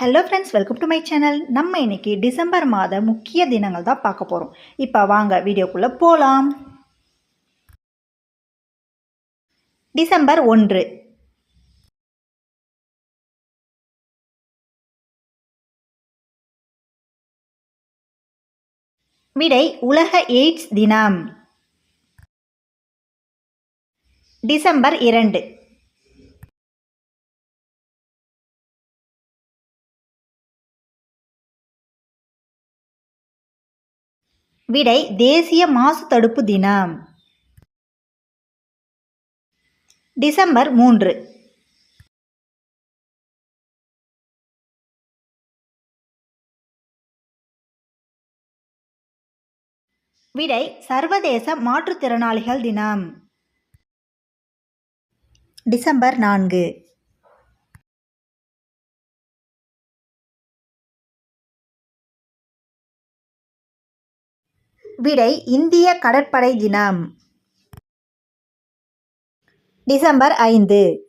Hello friends welcome to my channel நம்ம இன்னைக்கு December மாத முக்கிய தினங்கள் தான் பார்க்க போகிறோம் இப்போ வாங்க வீடியோக்குள்ளே போகலாம் டிசம்பர் ஒன்று. விடை உலக எய்ட்ஸ் தினம். டிசம்பர் இரண்டு. விடை தேசிய மாசு தடுப்பு தினம். டிசம்பர் மூன்று. விடை சர்வதேச மாற்றுத்திறனாளிகள் தினம். டிசம்பர் நான்கு. விடை இந்திய கடற்படை தினம். டிசம்பர் ஐந்து.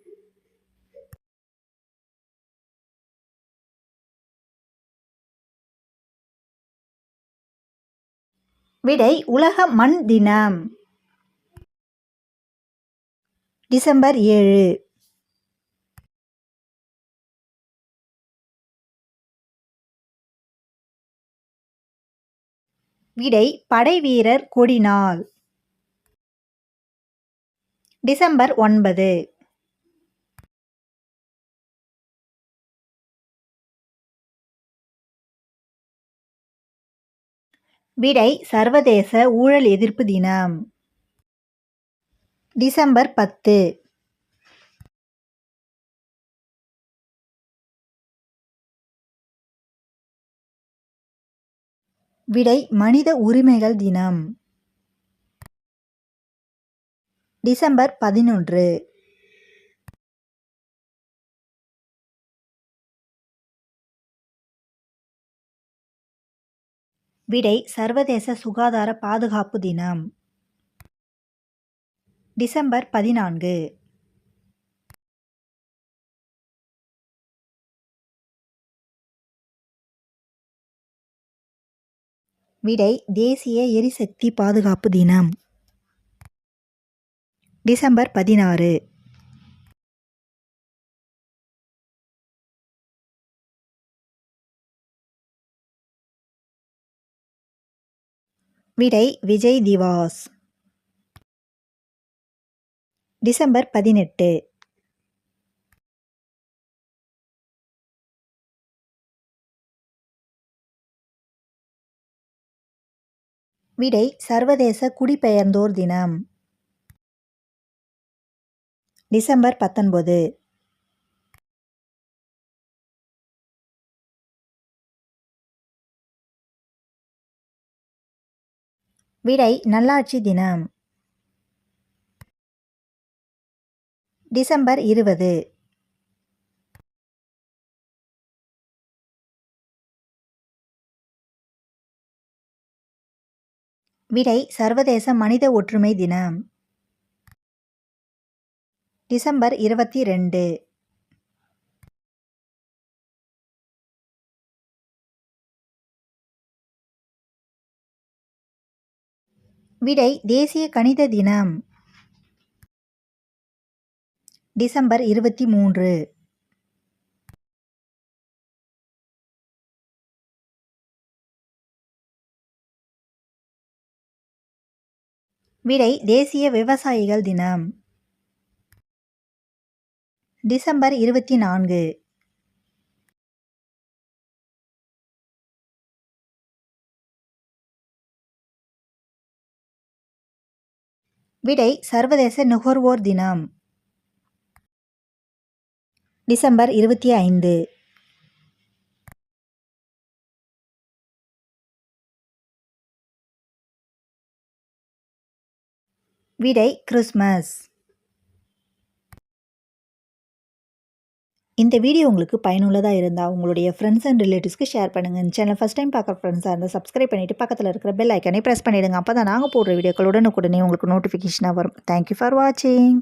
விடை உலக மண் தினம். டிசம்பர் ஏழு. விடை படைவீரர் கொடினால் டிசம்பர் ஒன்பது. விடை சர்வதேச ஊழல் எதிர்ப்பு தினம். டிசம்பர் பத்து. விடை மனித உரிமைகள் தினம். டிசம்பர் பதினொன்று. விடை சர்வதேச சுகாதார பாதுகாப்பு தினம். டிசம்பர் பதினான்கு. விடை தேசிய எரிசக்தி பாதுகாப்பு தினம். டிசம்பர் பதினாறு. விடை விஜய் திவாஸ். டிசம்பர் பதினெட்டு. விடை சர்வதேச குடிபெயர்ந்தோர் தினம். டிசம்பர் பத்தொன்பது. விடை நல்லாட்சி தினம். டிசம்பர் இருபது. விடை சர்வதேச மனித ஒற்றுமை தினம். டிசம்பர் இருபத்தி ரெண்டு. விடை தேசிய கணித தினம். டிசம்பர் இருபத்தி மூன்று. விடை தேசிய விவசாயிகள் தினம். டிசம்பர் இருபத்தி நான்கு. விடை சர்வதேச நுகர்வோர் தினம். டிசம்பர் இருபத்தி ஐந்து. விடை கிறிஸ்மஸ் இந்த வீடியோ உங்களுக்கு பயனுள்ளதாக இருந்தால் உங்களுடைய ஃப்ரெண்ட்ஸ் அண்ட் ரிலேட்டிவ்ஸ்க்கு ஷேர் பண்ணுங்கள் சேனல் ஃபஸ்ட் டைம் பார்க்குற ஃப்ரெண்ட்ஸாக இருந்தால் சப்ஸ்கிரைப் பண்ணிவிட்டு பக்கத்தில் இருக்கிற பெல் ஐக்கனை ப்ரெஸ் பண்ணிவிடுங்க அப்போ தான் நாங்கள் போடுற வீடியோக்கள் உடனுக்குடனே உங்களுக்கு நோட்டிஃபிகேஷனாக வரும். தேங்க்யூ ஃபார் வாட்சிங்